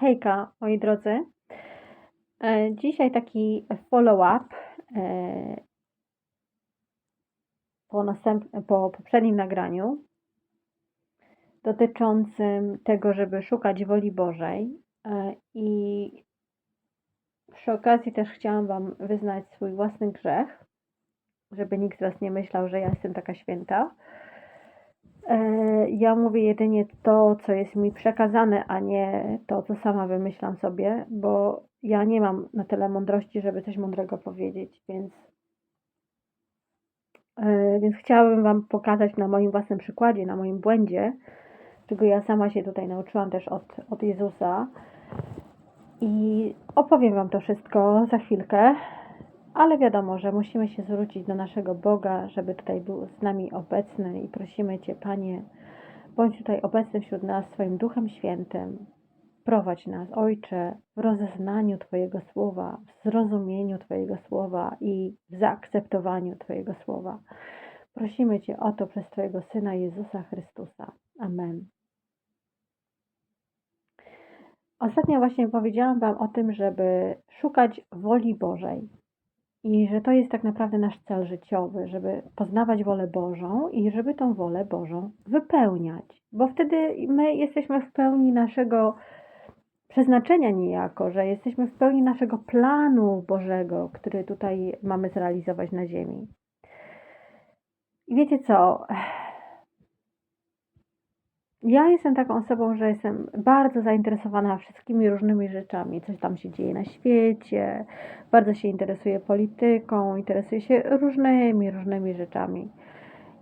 Hejka, moi drodzy. E, Dzisiaj taki follow-up e, po, następ- po poprzednim nagraniu dotyczącym tego, żeby szukać woli Bożej. E, I przy okazji też chciałam Wam wyznać swój własny grzech, żeby nikt z Was nie myślał, że ja jestem taka święta. E, Ja mówię jedynie to, co jest mi przekazane, a nie to, co sama wymyślam sobie, bo ja nie mam na tyle mądrości, żeby coś mądrego powiedzieć, więc, e, więc chciałabym Wam pokazać na moim własnym przykładzie, na moim błędzie, czego ja sama się tutaj nauczyłam też od, od Jezusa. I opowiem Wam to wszystko za chwilkę, ale wiadomo, że musimy się zwrócić do naszego Boga, żeby tutaj był z nami obecny i prosimy Cię, Panie, bądź tutaj obecny wśród nas swoim Duchem Świętym. Prowadź nas, Ojcze, w rozeznaniu Twojego słowa, w zrozumieniu Twojego słowa i w zaakceptowaniu Twojego słowa. Prosimy Cię o to przez Twojego Syna Jezusa Chrystusa. Amen. Ostatnio właśnie powiedziałam Wam o tym, żeby szukać woli Bożej. I że to jest tak naprawdę nasz cel życiowy, żeby poznawać wolę Bożą i żeby tą wolę Bożą wypełniać. Bo wtedy my jesteśmy w pełni naszego przeznaczenia niejako, że jesteśmy w pełni naszego planu Bożego, który tutaj mamy zrealizować na ziemi. I wiecie co? Ja jestem taką osobą, że jestem bardzo zainteresowana wszystkimi różnymi rzeczami, coś tam się dzieje na świecie, bardzo się interesuję polityką, interesuję się różnymi, różnymi rzeczami.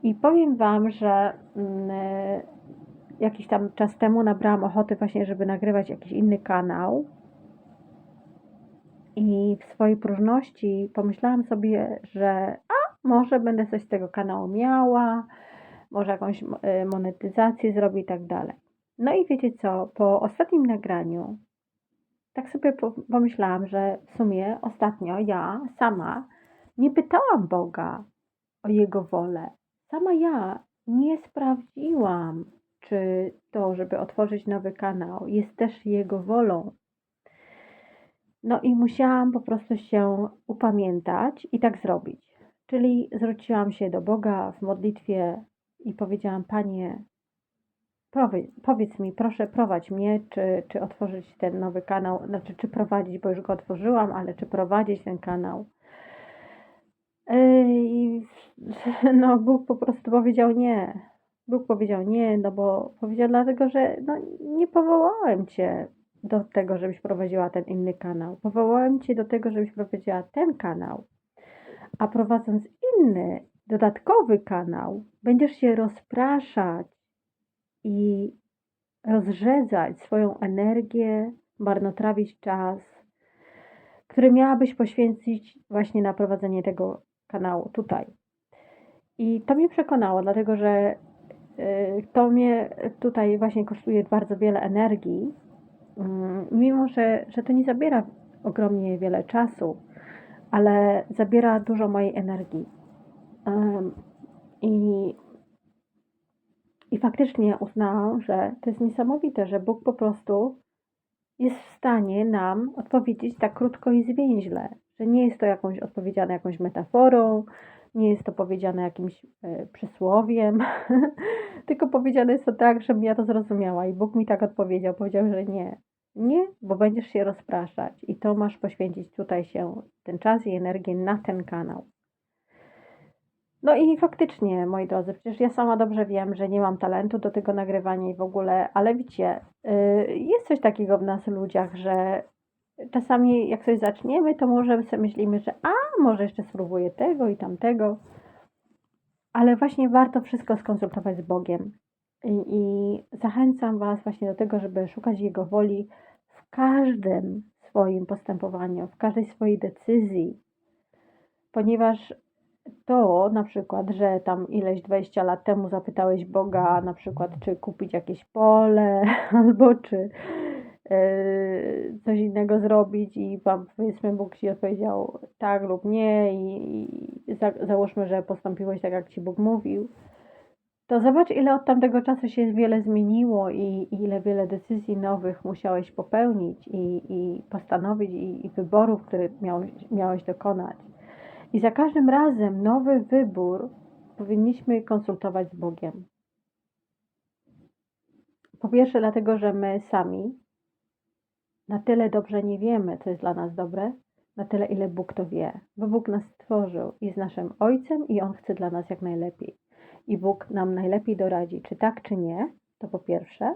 I powiem Wam, że mm, jakiś tam czas temu nabrałam ochoty właśnie, żeby nagrywać jakiś inny kanał. I w swojej próżności pomyślałam sobie, że a może będę coś z tego kanału miała, może jakąś e, monetyzację zrobię i tak dalej. No i wiecie co, po ostatnim nagraniu tak sobie po- pomyślałam, że w sumie ostatnio ja sama nie pytałam Boga o Jego wolę. Sama ja nie sprawdziłam, czy to, żeby otworzyć nowy kanał, jest też Jego wolą. No i musiałam po prostu się upamiętać i tak zrobić. Czyli zwróciłam się do Boga w modlitwie i powiedziałam: Panie, powie- powiedz mi, proszę, prowadź mnie, czy, czy otworzyć ten nowy kanał, znaczy, czy prowadzić, bo już go otworzyłam, ale czy prowadzić ten kanał. I no, Bóg po prostu powiedział nie. Bóg powiedział nie, no bo powiedział dlatego, że no, nie powołałem Cię do tego, żebyś prowadziła ten inny kanał. Powołałem Cię do tego, żebyś prowadziła ten kanał. A prowadząc inny, dodatkowy kanał, będziesz się rozpraszać i rozrzedzać swoją energię, marnotrawić czas, który miałabyś poświęcić właśnie na prowadzenie tego kanału tutaj. I to mnie przekonało, dlatego że y, to mnie tutaj właśnie kosztuje bardzo wiele energii, mm, mimo że, że to nie zabiera ogromnie wiele czasu, ale zabiera dużo mojej energii. I, I faktycznie uznałam, że to jest niesamowite, że Bóg po prostu jest w stanie nam odpowiedzieć tak krótko i zwięźle, że nie jest to jakąś odpowiedziane jakąś metaforą, nie jest to powiedziane jakimś e, przysłowiem, tylko powiedziane jest to tak, żebym ja to zrozumiała i Bóg mi tak odpowiedział, powiedział, że nie, nie, bo będziesz się rozpraszać i to masz poświęcić tutaj się ten czas i energię na ten kanał. No i faktycznie, moi drodzy, przecież ja sama dobrze wiem, że nie mam talentu do tego nagrywania i w ogóle, ale wiecie, y, jest coś takiego w nas ludziach, że czasami jak coś zaczniemy, to może sobie myślimy, że a, może jeszcze spróbuję tego i tamtego, ale właśnie warto wszystko skonsultować z Bogiem. I, I zachęcam Was właśnie do tego, żeby szukać Jego woli w każdym swoim postępowaniu, w każdej swojej decyzji, ponieważ to na przykład, że tam ileś 20 lat temu zapytałeś Boga na przykład, czy kupić jakieś pole, albo czy e, coś innego zrobić i wam powiedzmy Bóg ci odpowiedział tak lub nie i, i za, załóżmy, że postąpiłeś tak, jak ci Bóg mówił, to zobacz, ile od tamtego czasu się wiele zmieniło i, i ile wiele decyzji nowych musiałeś popełnić i, i postanowić i, i wyborów, które miałeś, miałeś dokonać. I za każdym razem nowy wybór powinniśmy konsultować z Bogiem. Po pierwsze, dlatego, że my sami na tyle dobrze nie wiemy, co jest dla nas dobre, na tyle, ile Bóg to wie. Bo Bóg nas stworzył, jest naszym Ojcem i On chce dla nas jak najlepiej. I Bóg nam najlepiej doradzi, czy tak, czy nie. To po pierwsze.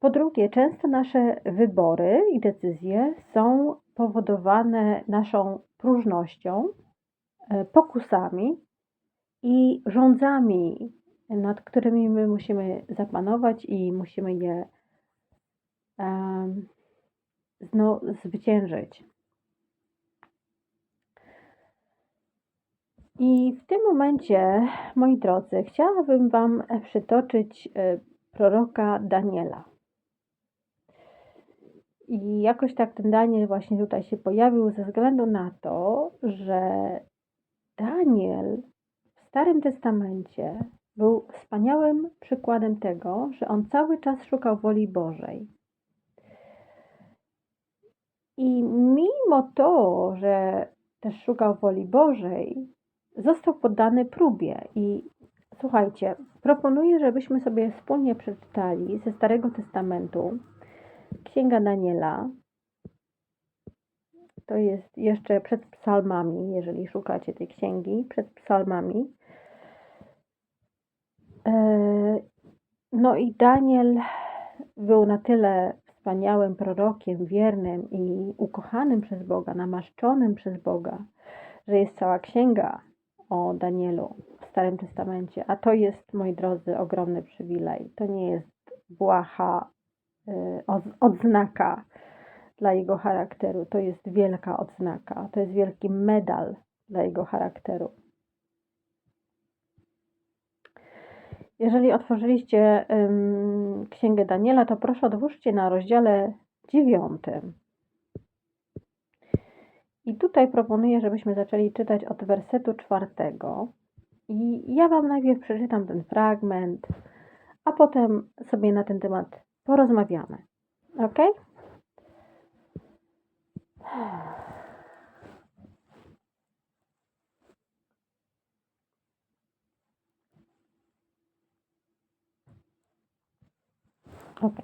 Po drugie, często nasze wybory i decyzje są powodowane naszą próżnością, pokusami i rządzami, nad którymi my musimy zapanować i musimy je no, zwyciężyć. I w tym momencie, moi drodzy, chciałabym Wam przytoczyć e, proroka Daniela. I jakoś tak ten Daniel właśnie tutaj się pojawił ze względu na to, że Daniel w Starym Testamencie był wspaniałym przykładem tego, że on cały czas szukał woli Bożej. I mimo to, że też szukał woli Bożej, został poddany próbie. I słuchajcie, proponuję, żebyśmy sobie wspólnie przeczytali ze Starego Testamentu Księga Daniela. To jest jeszcze przed psalmami, jeżeli szukacie tej księgi, przed psalmami. E, no i Daniel był na tyle wspaniałym prorokiem, wiernym i ukochanym przez Boga, namaszczonym przez Boga, że jest cała księga o Danielu w Starym Testamencie. A to jest, moi drodzy, ogromny przywilej. To nie jest błaha y, odznaka dla jego charakteru. To jest wielka odznaka. To jest wielki medal dla jego charakteru. Jeżeli otworzyliście ym, Księgę Daniela, to proszę odwóżcie na rozdziale dziewiątym. I tutaj proponuję, żebyśmy zaczęli czytać od wersetu czwartego. I ja Wam najpierw przeczytam ten fragment, a potem sobie na ten temat porozmawiamy. Ok? Ok.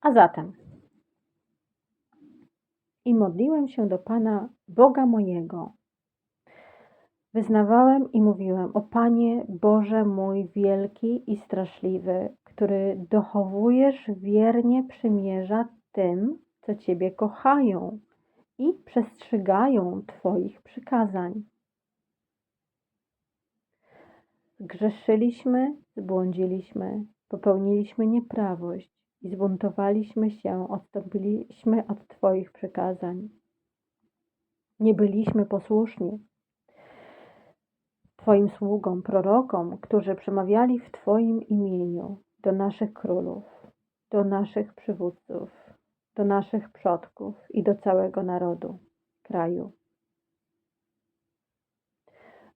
A zatem i modliłem się do Pana, Boga mojego. Wyznawałem i mówiłem: O Panie, Boże mój wielki i straszliwy, który dochowujesz wiernie przymierza tym, co Ciebie kochają i przestrzegają Twoich przykazań. Zgrzeszyliśmy, zbłądziliśmy, popełniliśmy nieprawość i zbuntowaliśmy się, odstąpiliśmy od Twoich przykazań. Nie byliśmy posłuszni Twoim sługom, prorokom, którzy przemawiali w Twoim imieniu do naszych królów, do naszych przywódców, do naszych przodków i do całego narodu, kraju.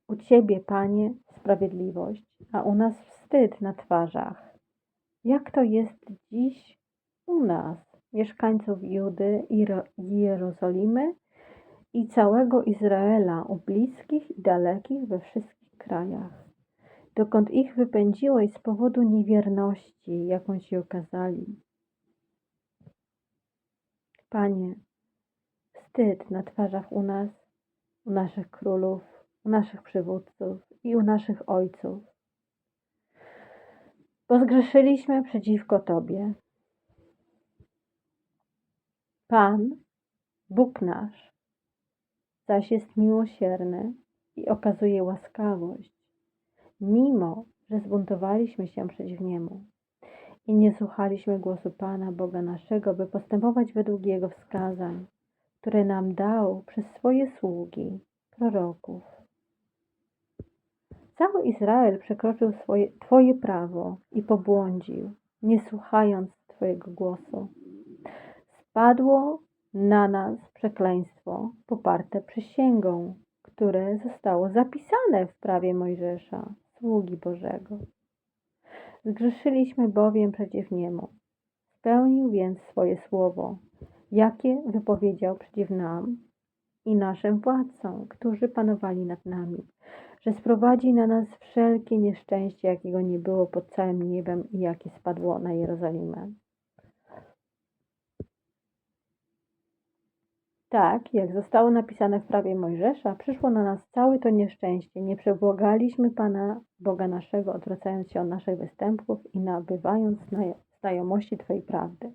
U Ciebie, Panie, sprawiedliwość, a u nas wstyd na twarzach jak to jest dziś u nas, mieszkańców Judy i Jerozolimy i całego Izraela, u bliskich i dalekich we wszystkich krajach, dokąd ich wypędziłeś z powodu niewierności, jaką ci okazali. Panie, wstyd na twarzach u nas, u naszych królów, u naszych przywódców i u naszych ojców, bo zgrzeszyliśmy przeciwko Tobie. Pan, Bóg nasz, zaś jest miłosierny i okazuje łaskawość, mimo że zbuntowaliśmy się przeciw Niemu i nie słuchaliśmy głosu Pana, Boga naszego, by postępować według Jego wskazań, które nam dał przez swoje sługi, proroków. Cały Izrael przekroczył swoje, Twoje prawo i pobłądził, nie słuchając Twojego głosu. Spadło na nas przekleństwo poparte przysięgą, które zostało zapisane w prawie Mojżesza, sługi Bożego. Zgrzeszyliśmy bowiem przeciw Niemu. Spełnił więc swoje słowo, jakie wypowiedział przeciw nam i naszym władcom, którzy panowali nad nami, że sprowadzi na nas wszelkie nieszczęście, jakiego nie było pod całym niebem i jakie spadło na Jerozolimę. Tak, jak zostało napisane w prawie Mojżesza, przyszło na nas całe to nieszczęście. Nie przebłagaliśmy Pana Boga naszego, odwracając się od naszych występków i nabywając zna- znajomości Twojej prawdy.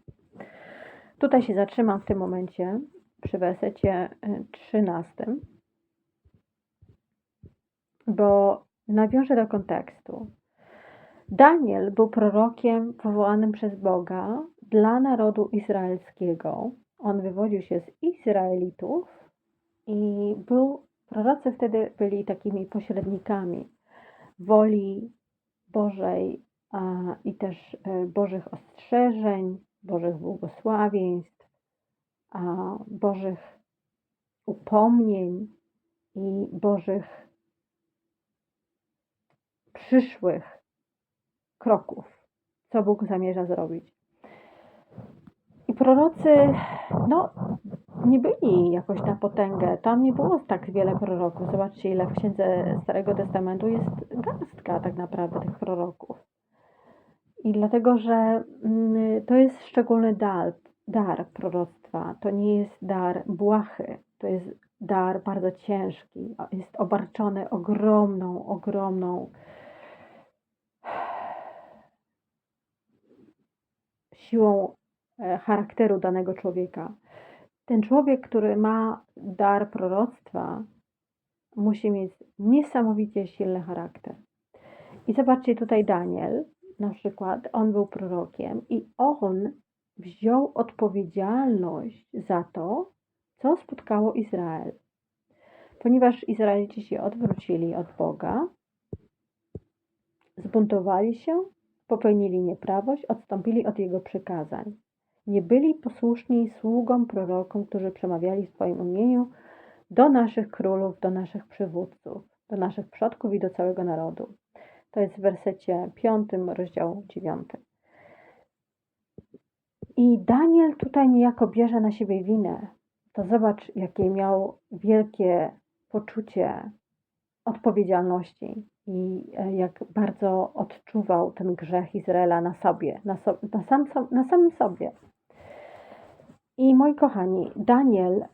Tutaj się zatrzymam w tym momencie przy wersecie y, 13, bo nawiążę do kontekstu. Daniel był prorokiem powołanym przez Boga dla narodu izraelskiego. On wywodził się z Izraelitów i był, prorocy wtedy byli takimi pośrednikami woli Bożej a, i też e, Bożych ostrzeżeń, Bożych błogosławieństw, a, Bożych upomnień i Bożych przyszłych kroków, co Bóg zamierza zrobić. I prorocy, no, nie byli jakoś na potęgę. Tam nie było tak wiele proroków. Zobaczcie, ile w księdze Starego Testamentu jest garstka tak naprawdę tych proroków. I dlatego, że mm, to jest szczególny dar, dar proroctwa. To nie jest dar błahy. To jest dar bardzo ciężki. Jest obarczony ogromną, ogromną siłą charakteru danego człowieka. Ten człowiek, który ma dar proroctwa, musi mieć niesamowicie silny charakter. I zobaczcie tutaj Daniel, na przykład, on był prorokiem i on wziął odpowiedzialność za to, co spotkało Izrael. Ponieważ Izraelici się odwrócili od Boga, zbuntowali się, popełnili nieprawość, odstąpili od Jego przykazań. Nie byli posłuszni sługom prorokom, którzy przemawiali w swoim imieniu do naszych królów, do naszych przywódców, do naszych przodków i do całego narodu. To jest w wersecie 5, rozdział 9. I Daniel tutaj niejako bierze na siebie winę. To zobacz, jakie miał wielkie poczucie odpowiedzialności i e, jak bardzo odczuwał ten grzech Izraela na sobie, na, so, na, sam, na samym sobie. I moi kochani, Daniel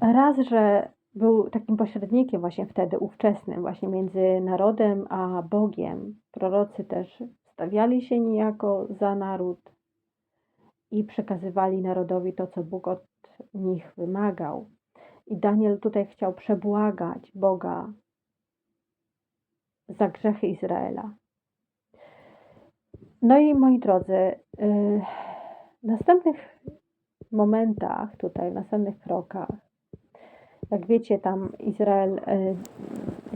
raz, że był takim pośrednikiem właśnie wtedy ówczesnym, właśnie między narodem a Bogiem. Prorocy też stawiali się niejako za naród i przekazywali narodowi to, co Bóg od nich wymagał. I Daniel tutaj chciał przebłagać Boga za grzechy Izraela. No i moi drodzy, w następnych momentach, tutaj, w następnych krokach, jak wiecie, tam Izrael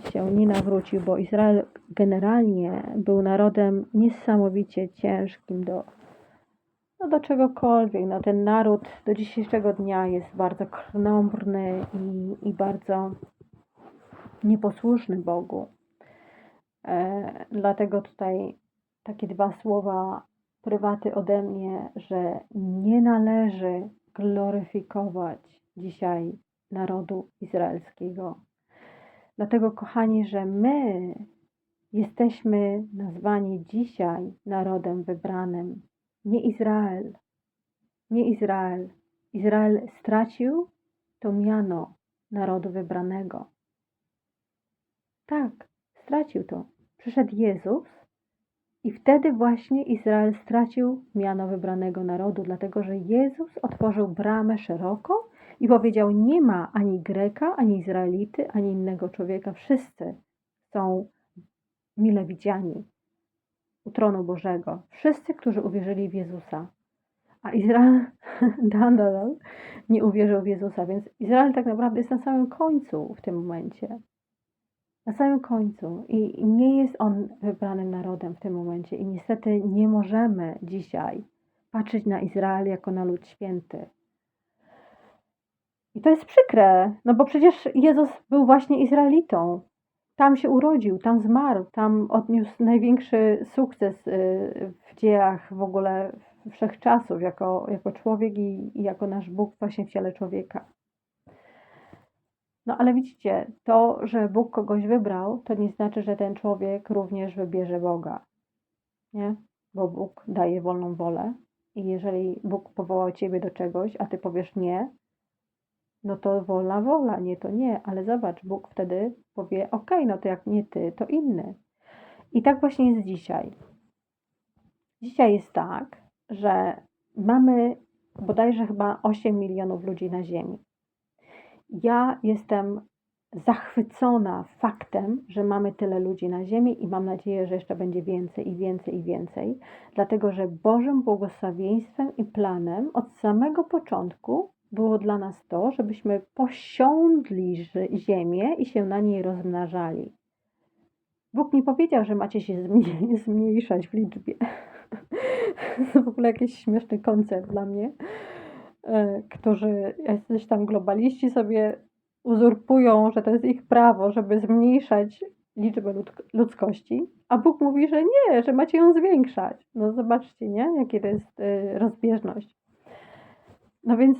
y, się nie nawrócił, bo Izrael generalnie był narodem niesamowicie ciężkim do, no do czegokolwiek. No, ten naród do dzisiejszego dnia jest bardzo krnąbrny i, i bardzo nieposłuszny Bogu. E, dlatego tutaj takie dwa słowa prywaty ode mnie, że nie należy gloryfikować dzisiaj narodu izraelskiego. Dlatego, kochani, że my jesteśmy nazwani dzisiaj narodem wybranym, nie Izrael. Nie Izrael. Izrael stracił to miano narodu wybranego. Tak, stracił to. Przyszedł Jezus i wtedy właśnie Izrael stracił miano wybranego narodu, dlatego że Jezus otworzył bramę szeroko i powiedział: Nie ma ani Greka, ani Izraelity, ani innego człowieka. Wszyscy są mile widziani u tronu Bożego. Wszyscy, którzy uwierzyli w Jezusa. A Izrael nadal nie uwierzył w Jezusa, więc Izrael tak naprawdę jest na samym końcu w tym momencie. Na samym końcu. I nie jest on wybranym narodem w tym momencie. I niestety nie możemy dzisiaj patrzeć na Izrael jako na lud święty I to jest przykre, no bo przecież Jezus był właśnie Izraelitą. Tam się urodził, tam zmarł, tam odniósł największy sukces y, w dziejach w ogóle wszechczasów, jako, jako człowiek i, i jako nasz Bóg właśnie w ciele człowieka. No ale widzicie, to, że Bóg kogoś wybrał, to nie znaczy, że ten człowiek również wybierze Boga. Nie? Bo Bóg daje wolną wolę. I jeżeli Bóg powołał ciebie do czegoś, a ty powiesz nie, no to wolna wola, nie to nie, ale zobacz, Bóg wtedy powie, ok, no to jak nie ty, to inny. I tak właśnie jest dzisiaj. Dzisiaj jest tak, że mamy bodajże chyba 8 milionów ludzi na Ziemi. Ja jestem zachwycona faktem, że mamy tyle ludzi na Ziemi i mam nadzieję, że jeszcze będzie więcej i więcej i więcej, dlatego że Bożym błogosławieństwem i planem od samego początku było dla nas to, żebyśmy posiądli ziemię i się na niej rozmnażali. Bóg nie powiedział, że macie się zmniejszać w liczbie. To w ogóle jakiś śmieszny koncept dla mnie, którzy jacyś tam globaliści sobie uzurpują, że to jest ich prawo, żeby zmniejszać liczbę ludzkości, a Bóg mówi, że nie, że macie ją zwiększać. No zobaczcie, nie? Jakie to jest e, rozbieżność. No więc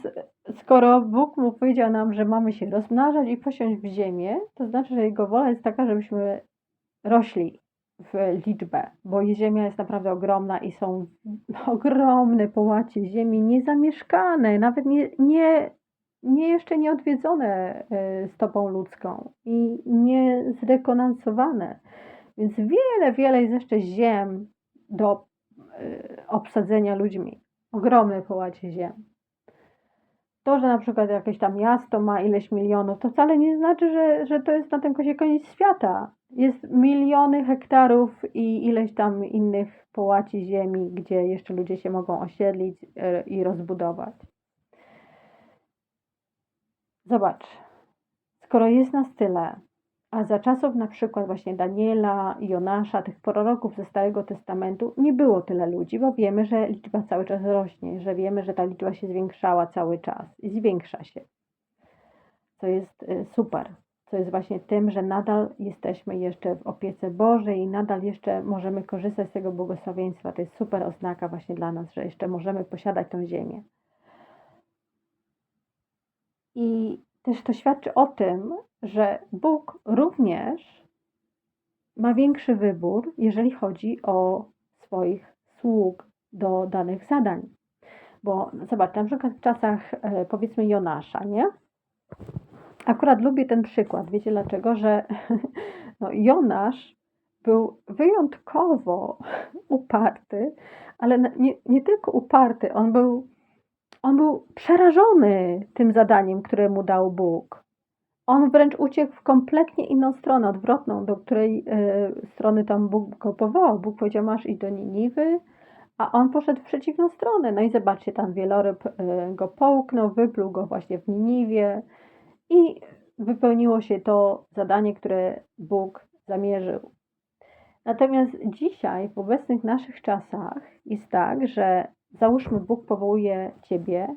skoro Bóg mu powiedział nam, że mamy się rozmnażać i posiąść w ziemię, to znaczy, że Jego wola jest taka, żebyśmy rośli w liczbę, bo ziemia jest naprawdę ogromna i są ogromne połacie ziemi niezamieszkane, nawet nie, nie, nie jeszcze nie odwiedzone e, stopą ludzką i nie zrekonansowane. Więc wiele, wiele jest jeszcze ziem do e, obsadzenia ludźmi. Ogromne połacie ziem. To, że na przykład jakieś tam miasto ma ileś milionów, to wcale nie znaczy, że, że to jest na tym kozie koniec świata. Jest miliony hektarów i ileś tam innych połaci ziemi, gdzie jeszcze ludzie się mogą osiedlić e, i rozbudować. Zobacz, skoro jest nas tyle, a za czasów na przykład właśnie Daniela, Jonasza, tych proroków ze Starego Testamentu nie było tyle ludzi, bo wiemy, że liczba cały czas rośnie, że wiemy, że ta liczba się zwiększała cały czas i zwiększa się. Co jest y, super. Co jest właśnie tym, że nadal jesteśmy jeszcze w opiece Bożej i nadal jeszcze możemy korzystać z tego błogosławieństwa. To jest super oznaka właśnie dla nas, że jeszcze możemy posiadać tą ziemię. I też to świadczy o tym, że Bóg również ma większy wybór, jeżeli chodzi o swoich sług do danych zadań. Bo zobacz, na przykład w czasach e, powiedzmy Jonasza, nie? Akurat lubię ten przykład. Wiecie dlaczego? Że no, Jonasz był wyjątkowo uparty, ale nie, nie tylko uparty, on był on był przerażony tym zadaniem, które mu dał Bóg. On wręcz uciekł w kompletnie inną stronę, odwrotną, do której y, strony tam Bóg go powołał. Bóg powiedział, masz iść do Niniwy, a on poszedł w przeciwną stronę. No i zobaczcie, tam wieloryb y, go połknął, wypluł go właśnie w Niniwie i wypełniło się to zadanie, które Bóg zamierzył. Natomiast dzisiaj, w obecnych naszych czasach, jest tak, że załóżmy, Bóg powołuje Ciebie,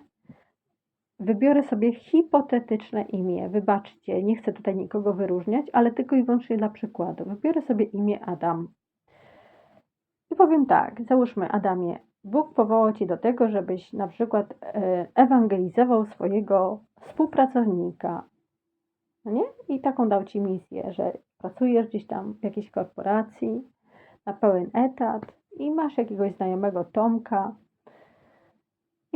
wybiorę sobie hipotetyczne imię. Wybaczcie, nie chcę tutaj nikogo wyróżniać, ale tylko i wyłącznie dla przykładu. Wybiorę sobie imię Adam. I powiem tak, załóżmy Adamie, Bóg powołał Cię do tego, żebyś na przykład e, ewangelizował swojego współpracownika. No nie? I taką dał Ci misję, że pracujesz gdzieś tam w jakiejś korporacji na pełen etat i masz jakiegoś znajomego Tomka,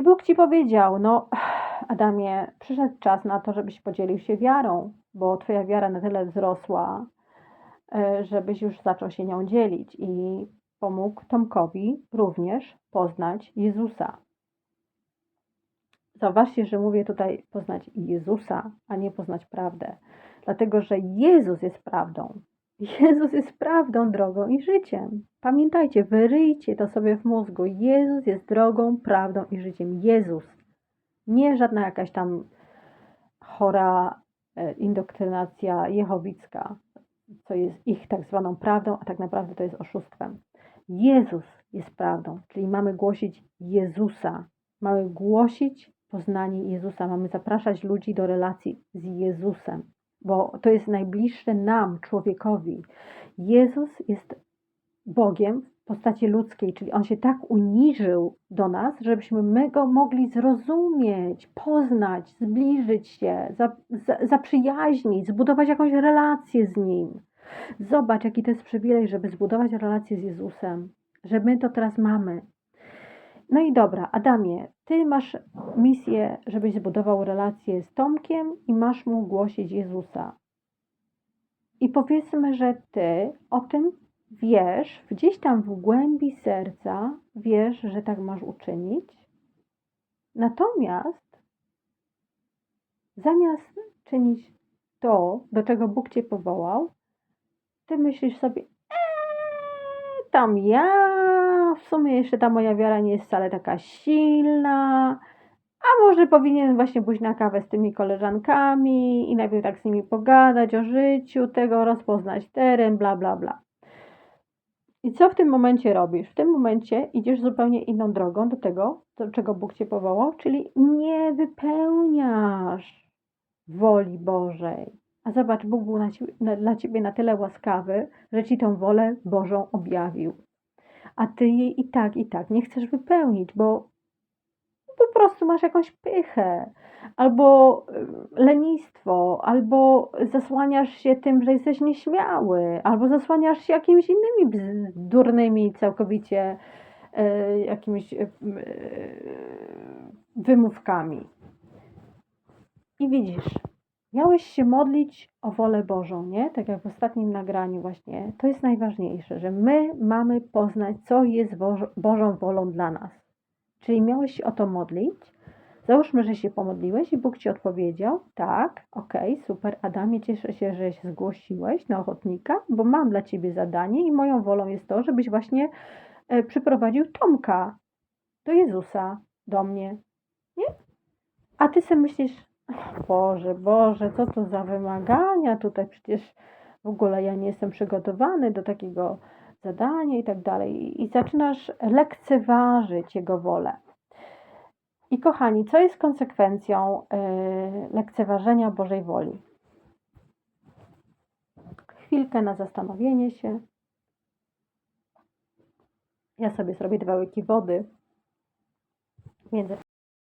Bóg ci powiedział: No, Adamie, przyszedł czas na to, żebyś podzielił się wiarą, bo Twoja wiara na tyle wzrosła, e, żebyś już zaczął się nią dzielić i pomógł Tomkowi również poznać Jezusa. Zauważcie, że mówię tutaj poznać Jezusa, a nie poznać prawdę, dlatego że Jezus jest prawdą. Jezus jest prawdą, drogą i życiem. Pamiętajcie, wyryjcie to sobie w mózgu. Jezus jest drogą, prawdą i życiem. Jezus. Nie żadna jakaś tam chora e, indoktrynacja jehowicka, co jest ich tak zwaną prawdą, a tak naprawdę to jest oszustwem. Jezus jest prawdą, czyli mamy głosić Jezusa. Mamy głosić poznanie Jezusa, mamy zapraszać ludzi do relacji z Jezusem, bo to jest najbliższe nam, człowiekowi. Jezus jest Bogiem w postaci ludzkiej, czyli On się tak uniżył do nas, żebyśmy my Go mogli zrozumieć, poznać, zbliżyć się, za, za, zaprzyjaźnić, zbudować jakąś relację z Nim. Zobacz, jaki to jest przywilej, żeby zbudować relację z Jezusem, że my to teraz mamy. No i dobra, Adamie, ty masz misję, żebyś zbudował relację z Tomkiem i masz mu głosić Jezusa. I powiedzmy, że ty o tym wiesz, gdzieś tam w głębi serca wiesz, że tak masz uczynić. Natomiast zamiast czynić to, do czego Bóg cię powołał, ty myślisz sobie, eee, tam ja, w sumie jeszcze ta moja wiara nie jest wcale taka silna, a może powinien właśnie pójść na kawę z tymi koleżankami i najpierw tak z nimi pogadać o życiu, tego rozpoznać teren, bla, bla, bla. I co w tym momencie robisz? W tym momencie idziesz zupełnie inną drogą do tego, do czego Bóg cię powołał, czyli nie wypełniasz woli Bożej. A zobacz, Bóg był na na, dla ciebie na tyle łaskawy, że ci tą wolę Bożą objawił. A ty jej i tak, i tak nie chcesz wypełnić, bo po prostu masz jakąś pychę, albo y, lenistwo, albo zasłaniasz się tym, że jesteś nieśmiały, albo zasłaniasz się jakimiś innymi bzdurnymi całkowicie y, jakimiś y, wymówkami. I widzisz, miałeś się modlić o wolę Bożą, nie? Tak jak w ostatnim nagraniu właśnie. To jest najważniejsze, że my mamy poznać, co jest Boż- Bożą wolą dla nas. Czyli miałeś się o to modlić. Załóżmy, że się pomodliłeś i Bóg ci odpowiedział. Tak, okej, super. Adamie, cieszę się, że się zgłosiłeś na ochotnika, bo mam dla ciebie zadanie i moją wolą jest to, żebyś właśnie e, przyprowadził Tomka do Jezusa, do mnie. Nie? A ty sobie myślisz, Boże, Boże, co to za wymagania tutaj? Przecież w ogóle ja nie jestem przygotowany do takiego zadania i tak dalej. I zaczynasz lekceważyć Jego wolę. I kochani, co jest konsekwencją yy, lekceważenia Bożej woli? Chwilkę na zastanowienie się. Ja sobie zrobię dwa łyki wody. Między